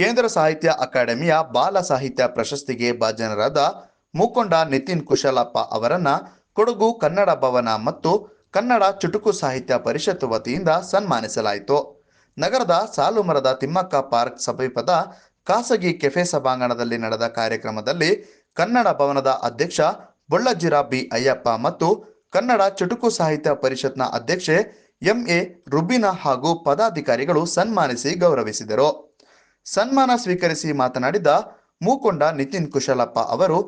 ಕೇಂದ್ರ ಸಾಹಿತ್ಯ ಅಕಾಡೆಮಿಯ ಬಾಲ ಸಾಹಿತ್ಯ ಪ್ರಶಸ್ತಿಗೆ ಭಾಜನರಾದ ಮುಖಂಡ ನಿತಿನ್ ಕುಶಲಪ್ಪ ಅವರನ್ನ ಕೊಡಗು ಕನ್ನಡ ಭವನ ಮತ್ತು ಕನ್ನಡ ಚುಟುಕು ಸಾಹಿತ್ಯ ಪರಿಷತ್ತು ವತಿಯಿಂದ ಸನ್ಮಾನಿಸಲಾಯಿತು. ನಗರದ ಸಾಲುಮರದ ತಿಮ್ಮಕ್ಕ ಪಾರ್ಕ್ ಸಮೀಪದ ಖಾಸಗಿ ಕೆಫೆ ಸಭಾಂಗಣದಲ್ಲಿ ನಡೆದ ಕಾರ್ಯಕ್ರಮದಲ್ಲಿ ಕನ್ನಡ ಭವನದ ಅಧ್ಯಕ್ಷ ಬೊಳ್ಳಜ್ಜಿರ ಬಿ ಅಯ್ಯಪ್ಪ ಮತ್ತು ಕನ್ನಡ ಚುಟುಕು ಸಾಹಿತ್ಯ ಪರಿಷತ್ನ ಅಧ್ಯಕ್ಷೆ ಎಂಎ ರುಬಿನಾ ಹಾಗೂ ಪದಾಧಿಕಾರಿಗಳು ಸನ್ಮಾನಿಸಿ ಗೌರವಿಸಿದರು. ಸನ್ಮಾನ ಸ್ವೀಕರಿಸಿ ಮಾತನಾಡಿದ ಮೂಕೊಂಡ ನಿತಿನ್ ಕುಶಲಪ್ಪ ಅವರು,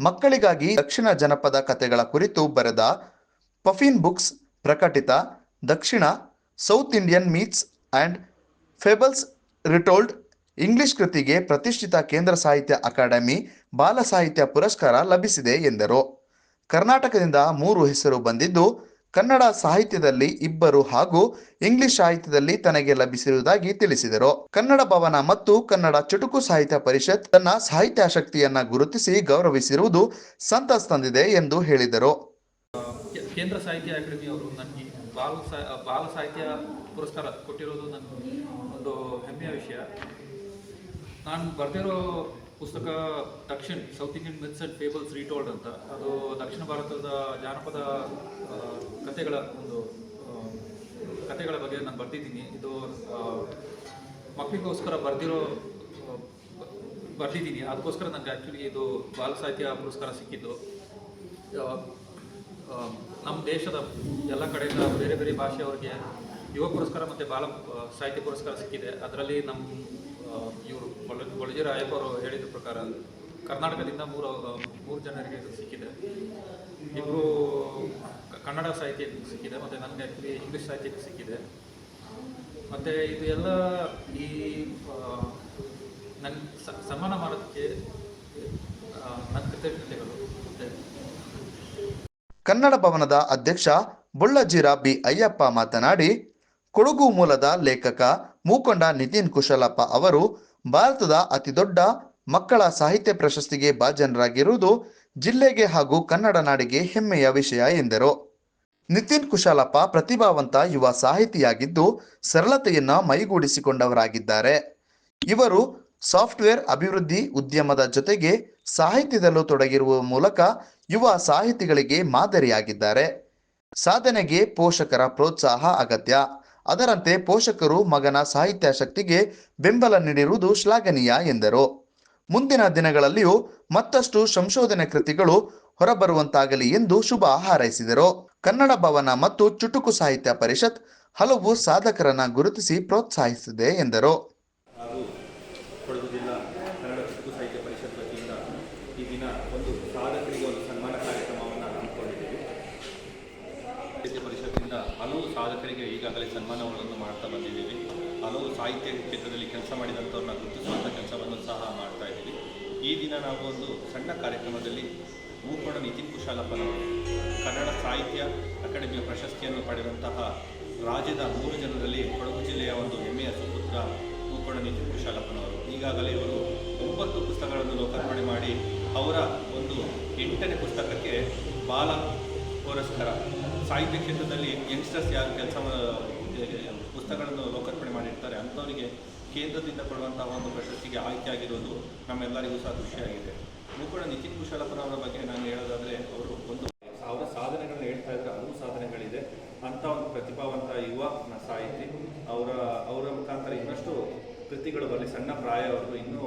ಮಕ್ಕಳಿಗಾಗಿ ದಕ್ಷಿಣ ಜನಪದ ಕಥೆಗಳ ಕುರಿತು ಬರೆದ puffin books ಪ್ರಕಟಿತ Dakshin, south Indian myths and fables retold English ಕೃತಿಗೆ ಪ್ರತಿಷ್ಠಿತ ಕೇಂದ್ರ ಸಾಹಿತ್ಯ ಅಕಾಡೆಮಿ ಬಾಲ ಸಾಹಿತ್ಯ ಪುರಸ್ಕಾರ ಲಭಿಸಿದೆ ಎಂದರು. ಕರ್ನಾಟಕದಿಂದ ಮೂರು ಹೆಸರು ಬಂದಿದ್ದು ಕನ್ನಡ ಸಾಹಿತ್ಯದಲ್ಲಿ ಇಬ್ಬರು ಹಾಗೂ ಇಂಗ್ಲಿಷ್ ಸಾಹಿತ್ಯದಲ್ಲಿ ತನಗೆ ಲಭಿಸಿರುವುದಾಗಿ ತಿಳಿಸಿದರು. ಕನ್ನಡ ಭವನ ಮತ್ತು ಕನ್ನಡ ಚುಟುಕು ಸಾಹಿತ್ಯ ಪರಿಷತ್ ತನ್ನ ಸಾಹಿತ್ಯಾಸಕ್ತಿಯನ್ನ ಗುರುತಿಸಿ ಗೌರವಿಸಿರುವುದು ಸಂತಸ ತಂದಿದೆ ಎಂದು ಹೇಳಿದರು. ಕೇಂದ್ರ ಸಾಹಿತ್ಯ ಅಕಾಡೆಮಿ ಅವರು ನನಗೆ ಬಾಲ ಬಾಲ ಸಾಹಿತ್ಯ ಪುರಸ್ಕಾರ ಕೊಟ್ಟಿರೋದು ನನ್ನ ಒಂದು ಹೆಮ್ಮೆಯ ವಿಷಯ. ನಾನು ಬರೆದಿರೋ ಪುಸ್ತಕ Dakshin south Indian myths and fables retold ಅಂತ. ಅದು ದಕ್ಷಿಣ ಭಾರತದ ಜಾನಪದ ಕಥೆಗಳ ಒಂದು ಕಥೆಗಳ ಬಗ್ಗೆ ನಾನು ಬರೆದಿದ್ದೀನಿ. ಇದು ಮಕ್ಕಳಿಗೋಸ್ಕರ ಬರೆದಿರೋ ಬರೆದಿದ್ದೀನಿ. ಅದಕ್ಕೋಸ್ಕರ ನನಗೆ ಆ್ಯಕ್ಚುಲಿ ಇದು ಬಾಲ ಸಾಹಿತ್ಯ ಪುರಸ್ಕಾರ ಸಿಕ್ಕಿದ್ದು. ನಮ್ಮ ದೇಶದ ಎಲ್ಲ ಕಡೆಯಿಂದ ಬೇರೆ ಬೇರೆ ಭಾಷೆಯವರಿಗೆ ಯುವ ಪುರಸ್ಕಾರ ಮತ್ತು ಬಾಲ ಸಾಹಿತ್ಯ ಪುರಸ್ಕಾರ ಸಿಕ್ಕಿದೆ. ಅದರಲ್ಲಿ ನಮ್ಮ ಇವರು ಬೊಳಜಿ ರಾಯಪ್ಪ ಅವರು ಹೇಳಿದ ಪ್ರಕಾರ ಕರ್ನಾಟಕದಿಂದ ಮೂರು ಮೂರು ಜನರಿಗೆ ಇದು ಸಿಕ್ಕಿದೆ. ಇಬ್ಬರು ಕನ್ನಡ ಸಾಹಿತ್ಯಕ್ಕೆ ಸಿಕ್ಕಿದೆ, ಮತ್ತು ನನಗೆ ಆ್ಯಕ್ಚುಲಿ ಇಂಗ್ಲೀಷ್ ಸಾಹಿತ್ಯಕ್ಕೆ ಸಿಕ್ಕಿದೆ. ಮತ್ತು ಇದು ಎಲ್ಲ ಈ ನನ್ನ ಸನ್ಮಾನ ಮಾಡೋದಕ್ಕೆ ನನ್ನ ಕೃತಜ್ಞತೆಗಳು. ಕನ್ನಡ ಭವನದ ಅಧ್ಯಕ್ಷ ಬುಳ್ಳಜಿರ ಬಿ ಅಯ್ಯಪ್ಪ ಮಾತನಾಡಿ, ಕೊಡಗು ಮೂಲದ ಲೇಖಕ ಮೂಕೊಂಡ ನಿತಿನ್ ಕುಶಲಪ್ಪ ಅವರು ಭಾರತದ ಅತಿದೊಡ್ಡ ಮಕ್ಕಳ ಸಾಹಿತ್ಯ ಪ್ರಶಸ್ತಿಗೆ ಭಾಜನರಾಗಿರುವುದು ಜಿಲ್ಲೆಗೆ ಹಾಗೂ ಕನ್ನಡ ನಾಡಿಗೆ ಹೆಮ್ಮೆಯ ವಿಷಯ ಎಂದರು. ನಿತಿನ್ ಕುಶಾಲಪ್ಪ ಪ್ರತಿಭಾವಂತ ಯುವ ಸಾಹಿತಿಯಾಗಿದ್ದು ಸರಳತೆಯನ್ನ ಮೈಗೂಡಿಸಿಕೊಂಡವರಾಗಿದ್ದಾರೆ. ಇವರು ಸಾಫ್ಟ್ವೇರ್ ಅಭಿವೃದ್ಧಿ ಉದ್ಯಮದ ಜೊತೆಗೆ ಸಾಹಿತ್ಯದಲ್ಲೂ ತೊಡಗಿರುವ ಮೂಲಕ ಯುವ ಸಾಹಿತಿಗಳಿಗೆ ಮಾದರಿಯಾಗಿದ್ದಾರೆ. ಸಾಧನೆಗೆ ಪೋಷಕರ ಪ್ರೋತ್ಸಾಹ ಅಗತ್ಯ. ಅದರಂತೆ ಪೋಷಕರು ಮಗನ ಸಾಹಿತ್ಯಾಸಕ್ತಿಗೆ ಬೆಂಬಲ ನೀಡಿರುವುದು ಶ್ಲಾಘನೀಯ ಎಂದರು. ಮುಂದಿನ ದಿನಗಳಲ್ಲಿಯೂ ಮತ್ತಷ್ಟು ಸಂಶೋಧನೆ ಕೃತಿಗಳು ಹೊರಬರುವಂತಾಗಲಿ ಎಂದು ಶುಭ ಹಾರೈಸಿದರು. ಕನ್ನಡ ಭವನ ಮತ್ತು ಚುಟುಕು ಸಾಹಿತ್ಯ ಪರಿಷತ್ ಹಲವು ಸಾಧಕರನ್ನ ಗುರುತಿಸಿ ಪ್ರೋತ್ಸಾಹಿಸಿದೆ ಎಂದರು. ಸಾಹಿತ್ಯ ಹಮ್ಮಿಕೊಂಡಿದ್ದೀವಿ ಹಲವು ಸಾಧಕರಿಗೆ ಈಗಾಗಲೇ ಸನ್ಮಾನಗಳನ್ನು ಮಾಡ್ತಾ ಬಂದಿದ್ದೀವಿ. ಹಲವು ಸಾಹಿತ್ಯ ಕ್ಷೇತ್ರದಲ್ಲಿ ಕೆಲಸ ಮಾಡಿದಂಥವ್ರನ್ನ ಗುರುತಿಸುವಂಥ ಕೆಲಸವನ್ನು ಸಹ ಮಾಡ್ತಾ ಇದ್ದೀವಿ. ಈ ದಿನ ನಾವು ಒಂದು ಸಣ್ಣ ಕಾರ್ಯಕ್ರಮದಲ್ಲಿ ಮೂಕೋಣ ನಿತಿನ್ ಕುಶಾಲಪ್ಪನವರು ಕನ್ನಡ ಸಾಹಿತ್ಯ ಅಕಾಡೆಮಿಯ ಪ್ರಶಸ್ತಿಯನ್ನು ಪಡೆದಂತಹ ರಾಜ್ಯದ ಮೂರು ಜನರಲ್ಲಿ ಕೊಡಗು ಜಿಲ್ಲೆಯ ಒಂದು ಹೆಮ್ಮೆಯ ಸುಪುತ್ರ ಮೂಕೋಣ ನಿತಿನ್ ಕುಶಾಲಪ್ಪನವರು. ಈಗಾಗಲೇ ಇವರು ಒಂಬತ್ತು ಪುಸ್ತಕಗಳನ್ನು ಲೋಕಾರ್ಪಣೆ ಮಾಡಿ ಅವರ ಒಂದು ಎಂಟನೇ ಪುಸ್ತಕಕ್ಕೆ ಬಾಲ ಪುರಸ್ಕಾರ ಸಾಹಿತ್ಯ ಕ್ಷೇತ್ರದಲ್ಲಿ ಯಂಗ್ಸ್ಟರ್ಸ್ ಯಾರು ಕೆಲಸ ಪುಸ್ತಕಗಳನ್ನು ಲೋಕಾರ್ಪಣೆ ಮಾಡಿರ್ತಾರೆ, ಅಂಥವರಿಗೆ ಕೇಂದ್ರದಿಂದ ಕೊಡುವಂತಹ ಒಂದು ಪ್ರಶಸ್ತಿಗೆ ಆಯ್ಕೆ ಆಗಿರೋದು ನಮ್ಮೆಲ್ಲರಿಗೂ ಸಹ ಖುಷಿಯಾಗಿದೆ ಮುಖಂಡ ನಿತಿನ್ ಕುಶಲಪ್ಪನವರ ಬಗ್ಗೆ ನಾನು ಹೇಳೋದಾದರೆ ಅವರು ಒಂದು ಅವರ ಸಾಧನೆಗಳನ್ನ ಹೇಳ್ತಾ ಇದ್ರೆ ಹಲವು ಸಾಧನೆಗಳಿದೆ. ಅಂಥ ಒಂದು ಪ್ರತಿಭಾವಂತ ಯುವ ಸಾಹಿತಿ. ಅವರ ಅವರ ಮುಖಾಂತರ ಇನ್ನಷ್ಟು ಕೃತಿಗಳು ಬರಲಿ ಸಣ್ಣ ಪ್ರಾಯ ಅವರು ಇನ್ನೂ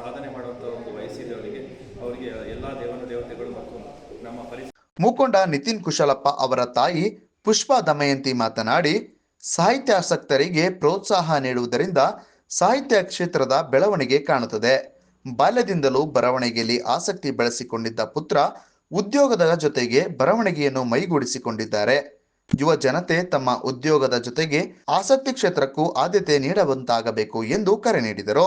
ಸಾಧನೆ ಮಾಡುವಂಥ ಒಂದು ವಯಸ್ಸಿದೆ ಅವರಿಗೆ. ಅವರಿಗೆ ಎಲ್ಲ ದೇವನ ದೇವತೆಗಳು ಮತ್ತು ನಮ್ಮ ಪರಿಸರ ಮೂಕೊಂಡ ನಿತಿನ್ ಕುಶಲಪ್ಪ ಅವರ ತಾಯಿ ಪುಷ್ಪಾ ದಮಯಂತಿ ಮಾತನಾಡಿ, ಸಾಹಿತ್ಯಾಸಕ್ತರಿಗೆ ಪ್ರೋತ್ಸಾಹ ನೀಡುವುದರಿಂದ ಸಾಹಿತ್ಯ ಕ್ಷೇತ್ರದ ಬೆಳವಣಿಗೆ ಕಾಣುತ್ತದೆ. ಬಾಲ್ಯದಿಂದಲೂ ಬರವಣಿಗೆಯಲ್ಲಿ ಆಸಕ್ತಿ ಬೆಳೆಸಿಕೊಂಡಿದ್ದ ಪುತ್ರ ಉದ್ಯೋಗದ ಜೊತೆಗೆ ಬರವಣಿಗೆಯನ್ನು ಮೈಗೂಡಿಸಿಕೊಂಡಿದ್ದಾರೆ. ಯುವ ಜನತೆ ತಮ್ಮ ಉದ್ಯೋಗದ ಜೊತೆಗೆ ಆಸಕ್ತಿ ಕ್ಷೇತ್ರಕ್ಕೂ ಆದ್ಯತೆ ನೀಡುವಂತಾಗಬೇಕು ಎಂದು ಕರೆ ನೀಡಿದರು.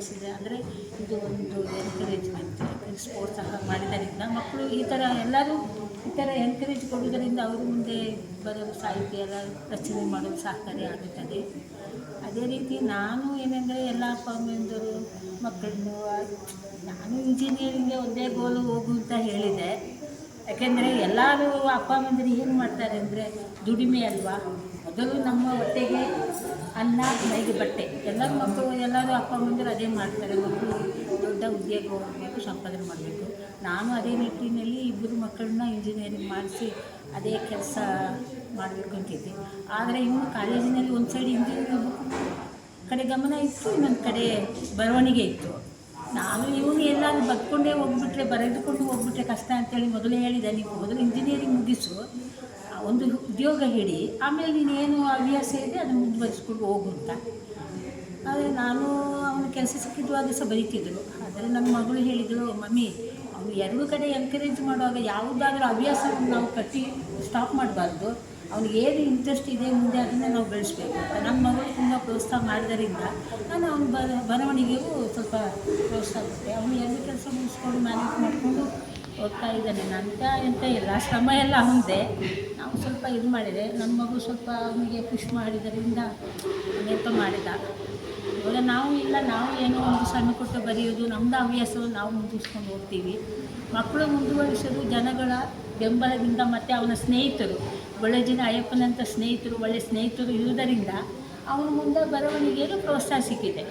ಏರ್ಪಡಿಸಿದೆ ಅಂದರೆ ಇದು ಒಂದು ಎನ್ಕರೇಜ್ಮೆಂಟ್ ಸ್ಪೋರ್ಟ್ಸ್ ಸಹ ಮಾಡಿದ್ದರಿಂದ ಮಕ್ಕಳು ಈ ಥರ ಎಲ್ಲರೂ ಈ ಥರ ಎನ್ಕರೇಜ್ ಕೊಡುವುದರಿಂದ ಅವರು ಮುಂದೆ ಬರೋದು ಸಾಹಿತ್ಯ ಎಲ್ಲ ರಚನೆ ಮಾಡೋದು ಸಹಕಾರಿ ಆಗುತ್ತದೆ. ಅದೇ ರೀತಿ ನಾನು ಏನಂದರೆ ಎಲ್ಲ ಅಪ್ಪ ಮಕ್ಕಳನ್ನು, ನಾನು ಇಂಜಿನಿಯರಿಂಗ್ಗೆ ಒಂದೇ ಗೋಲು ಹೋಗು ಅಂತ ಹೇಳಿದೆ. ಯಾಕೆಂದರೆ ಎಲ್ಲರೂ ಅಪ್ಪ ಅಮ್ಮಂದಿರು ಏನು ಮಾಡ್ತಾರೆ ಅಂದರೆ ದುಡಿಮೆ ಅಲ್ವಾ? ಮೊದಲು ನಮ್ಮ ಹೊಟ್ಟೆಗೆ ಅನ್ನ ಮೈಗೆ ಬಟ್ಟೆ. ಎಲ್ಲರ ಮಕ್ಕಳು, ಎಲ್ಲರೂ ಅಪ್ಪ, ಅಮ್ಮಂದಿರು ಅದೇ ಮಾಡ್ತಾರೆ. ಮಕ್ಕಳು ದೊಡ್ಡ ಉದ್ಯೋಗ ಹೋಗಬೇಕು, ಸಂಪಾದನೆ ಮಾಡಬೇಕು. ನಾನು ಅದೇ ನಿಟ್ಟಿನಲ್ಲಿ ಇಬ್ಬರು ಮಕ್ಕಳನ್ನ ಇಂಜಿನಿಯರಿಂಗ್ ಮಾಡಿಸಿ ಅದೇ ಕೆಲಸ ಮಾಡಬೇಕು ಅಂತಿದ್ದೆ. ಆದರೆ ಇನ್ನು ಕಾಲೇಜಿನಲ್ಲಿ ಒಂದು ಸೈಡ್ ಇಂಜಿನಿಯರಿಂಗ್ ಕಡೆ ಗಮನ ಇತ್ತು, ಇನ್ನೊಂದು ಕಡೆ ಬರವಣಿಗೆ ಇತ್ತು. ನಾನು ಇವನು ಎಲ್ಲಾದ್ರೂ ಬದ್ಕೊಂಡೇ ಹೋಗ್ಬಿಟ್ರೆ, ಬರೆದುಕೊಂಡು ಹೋಗ್ಬಿಟ್ರೆ ಕಷ್ಟ ಅಂತೇಳಿ ಮೊದಲೇ ಹೇಳಿದೆ. ನೀವು ಮೊದಲು ಇಂಜಿನಿಯರಿಂಗ್ ಮುಗಿಸು ಒಂದು ಉದ್ಯೋಗ ಹಿಡಿ ಆಮೇಲೆ ನೀನು ಏನು ಹವ್ಯಾಸ ಇದೆ ಅದನ್ನು ಮುಂದುವರಿಸ್ಕೊಂಡು ಹೋಗು ಅಂತ. ಆದರೆ ನಾನು ಅವನ ಕೆಲಸ ಸಿಕ್ಕಿದ್ವಾಗ ಸಹ ಬರೀತಿದ್ರು ಆದರೆ ನನ್ನ ಮಗಳು ಹೇಳಿದಳು, ಮಮ್ಮಿ, ಅವನು ಎರಡೂ ಕಡೆ ಎನ್ಕರೇಜ್ ಮಾಡುವಾಗ ಯಾವುದಾದ್ರೂ ಹವ್ಯಾಸವನ್ನು ನಾವು ಕಟ್ಟಿ ಸ್ಟಾಪ್ ಮಾಡಬಾರ್ದು. ಅವ್ನಿಗೆ ಏನು ಇಂಟ್ರೆಸ್ಟ್ ಇದೆ ಮುಂದೆ ಅದನ್ನು ನಾವು ಬೆಳೆಸ್ಬೇಕು. ಅಂತ ನಮ್ಮ ಮಗಳು ತುಂಬ ಪ್ರೋತ್ಸಾಹ ಮಾಡಿದ್ದರಿಂದ ನಾನು ಅವ್ನ ಬ, ಬರವಣಿಗೆಗೂ ಸ್ವಲ್ಪ ಪ್ರೋತ್ಸಾಹ ಕೊಟ್ಟೆ ಅವನು ಎರಡು ಕೆಲಸ ಮುಗಿಸ್ಕೊಂಡು ಮ್ಯಾನೇಜ್ ಮಾಡಿಕೊಂಡು ಹೋಗ್ತಾ ಇದ್ದಾನೆ. ನಂತ ಎಂತ ಇಲ್ಲ. ಶ್ರಮ ಎಲ್ಲ ಅವನದೇ. ನಾವು ಸ್ವಲ್ಪ ಇದು ಮಾಡಿದೆ ನಮ್ಮ ಮಗು ಸ್ವಲ್ಪ ಅವನಿಗೆ ಖುಷಿ ಮಾಡಿದ್ದರಿಂದ ನೆಪ ಮಾಡಿದ? ಇವಾಗ ನಾವು ಇಲ್ಲ. ನಾವು ಏನೋ ಒಂದು ಸಣ್ಣ ಕೊಟ್ಟು ಬರೆಯೋದು ನಮ್ಮದು ಹವ್ಯಾಸವನ್ನು ನಾವು ಮುಂದುವರಿಸ್ಕೊಂಡು ಹೋಗ್ತೀವಿ. ಮಕ್ಕಳು ಮುಂದುವರಿಸೋದು ಜನಗಳ ಬೆಂಬಲದಿಂದ ಮತ್ತು ಅವನ ಸ್ನೇಹಿತರು. ಒಳ್ಳೆ ಜನ ಅಯ್ಯಪ್ಪನಂಥ ಸ್ನೇಹಿತರು, ಒಳ್ಳೆ ಸ್ನೇಹಿತರು ಇರುವುದರಿಂದ ಅವನ ಮುಂದೆ ಬರವಣಿಗೆಯಲ್ಲಿ ಪ್ರೋತ್ಸಾಹ ಸಿಕ್ಕಿದೆ.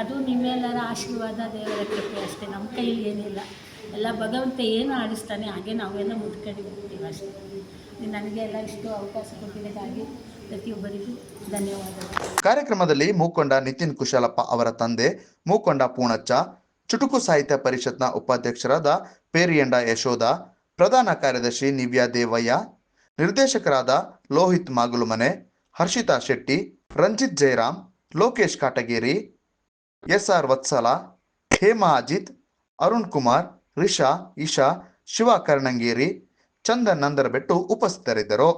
ಅದು ನಿಮ್ಮೆಲ್ಲರ ಆಶೀರ್ವಾದ ದೇವರ ಕೃಪೆ ಅಷ್ಟೇ, ನಮ್ಮ ಕೈಯಲ್ಲಿ ಏನಿಲ್ಲ. ಎಲ್ಲ ಭಗವಂತ ಏನು ಆಡಿಸ್ತಾನೆ ಹಾಗೆ ನಾವೆಲ್ಲ ಮುದ್ಕಡಿ ಹೋಗ್ತೀವಿ ಅಷ್ಟೇ. ನನಗೆ ಎಲ್ಲ ಇಷ್ಟು ಅವಕಾಶ ಕೊಟ್ಟಿದ್ದಕ್ಕಾಗಿ ಪ್ರತಿಯೊಬ್ಬರಿಗೂ ಧನ್ಯವಾದಗಳು. ಕಾರ್ಯಕ್ರಮದಲ್ಲಿ ಮೂಕೊಂಡ ನಿತಿನ್ ಕುಶಲಪ್ಪ ಅವರ ತಂದೆ, ಮೂಕೊಂಡ ಪೂಣಚ್ಚ, ಚುಟುಕು ಸಾಹಿತ್ಯ ಪರಿಷತ್ನ ಉಪಾಧ್ಯಕ್ಷರಾದ ಪೇರಿಯಂಡ ಯಶೋಧ, ಪ್ರಧಾನ ಕಾರ್ಯದರ್ಶಿ ನಿವ್ಯಾ ದೇವಯ್ಯ ನಿರ್ದೇಶಕರಾದ ಲೋಹಿತ್ ಮಾಗುಲುಮನೆ, ಹರ್ಷಿತಾ ಶೆಟ್ಟಿ, ರಂಜಿತ್ ಜಯರಾಮ್ ಲೋಕೇಶ್ ಕಾಟಗೇರಿ, ಎಸ್ಆರ್ ವತ್ಸಲ, ಹೇಮಾ ಅಜಿತ್, ಅರುಣ್ ಕುಮಾರ್, ರಿಷಾ, ಇಶಾ ಶಿವ ಕರ್ಣಂಗೇರಿ ಚಂದನ್ ನಂದರಬೆಟ್ಟು ಉಪಸ್ಥಿತರಿದ್ದರು.